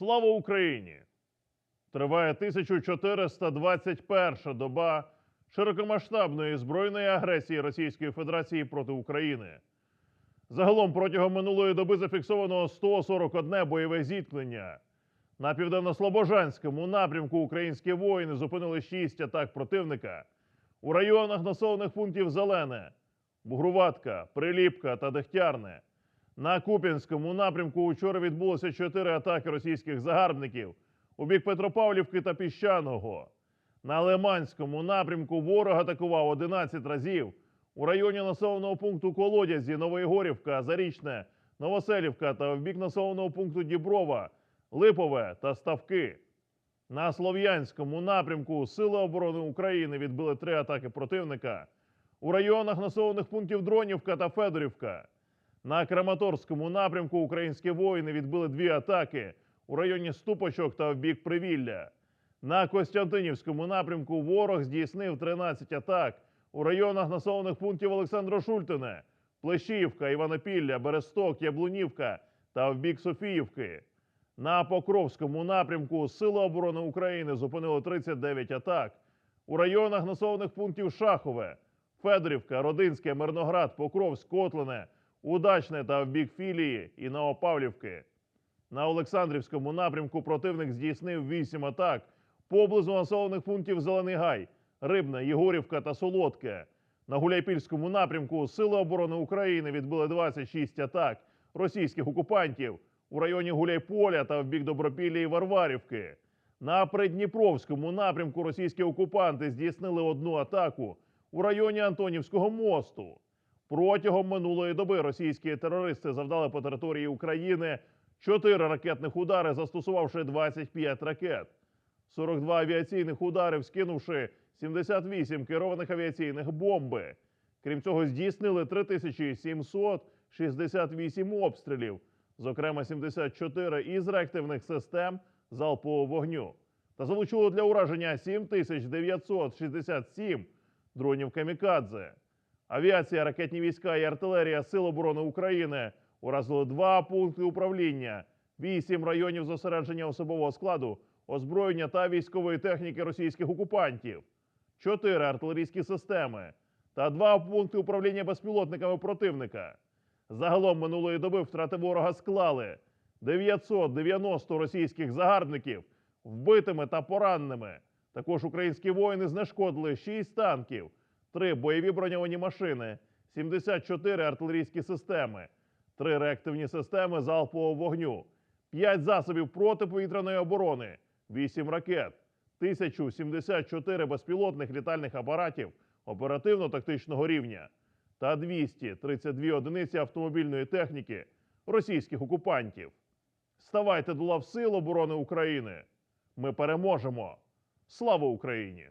Слава Україні! Триває 1421 доба широкомасштабної збройної агресії Російської Федерації проти України. Загалом протягом минулої доби зафіксовано 141 бойове зіткнення. На південно-слобожанському напрямку українські воїни зупинили 6 атак противника. У районах населених пунктів Зелене, Бугруватка, Приліпка та Дегтярне. На Куп'янському напрямку учора відбулося чотири атаки російських загарбників у бік Петропавлівки та Піщаного. На Лиманському напрямку ворог атакував 11 разів. У районі населеного пункту Колодязі, Новоєгорівка, Зарічне, Новоселівка та в бік населеного пункту Діброва, Липове та Ставки. На Слов'янському напрямку Сили оборони України відбили три атаки противника. У районах населених пунктів Дронівка та Федорівка. На Краматорському напрямку українські воїни відбили дві атаки у районі Ступочок та в бік Привілля. На Костянтинівському напрямку ворог здійснив 13 атак у районах населених пунктів Олександро Шультине, Плещіївка, Іванопілля, Бересток, Яблунівка та в бік Софіївки. На Покровському напрямку Сили оборони України зупинили 39 атак у районах населених пунктів Шахове, Федорівка, Родинське, Мирноград, Покровськ, Котлине, Удачне та в бік філії і Новопавлівки. На Олександрівському напрямку противник здійснив 8 атак поблизу населених пунктів Зелений Гай, Рибне, Єгорівка та Солодке. На Гуляйпільському напрямку Сили оборони України відбили 26 атак російських окупантів у районі Гуляйполя та в бік Добропілля і Варварівки. На Придніпровському напрямку російські окупанти здійснили одну атаку у районі Антонівського мосту. Протягом минулої доби російські терористи завдали по території України 4 ракетних удари, застосувавши 25 ракет, 42 авіаційних ударів, скинувши 78 керованих авіаційних бомби. Крім цього, здійснили 3768 обстрілів, зокрема 74 із реактивних систем залпового вогню, та залучили для ураження 7967 дронів камікадзе. Авіація, ракетні війська і артилерія Сил оборони України уразили два пункти управління, вісім районів зосередження особового складу, озброєння та військової техніки російських окупантів, чотири артилерійські системи та два пункти управління безпілотниками противника. Загалом минулої доби втрати ворога склали 990 російських загарбників вбитими та пораненими. Також українські воїни знешкодили 6 танків, 3 бойові броньовані машини, 74 артилерійські системи, 3 реактивні системи залпового вогню, 5 засобів протиповітряної оборони, 8 ракет, 1074 безпілотних літальних апаратів оперативно-тактичного рівня та 232 одиниці автомобільної техніки російських окупантів. Ставайте до лав Сил оборони України. Ми переможемо! Слава Україні!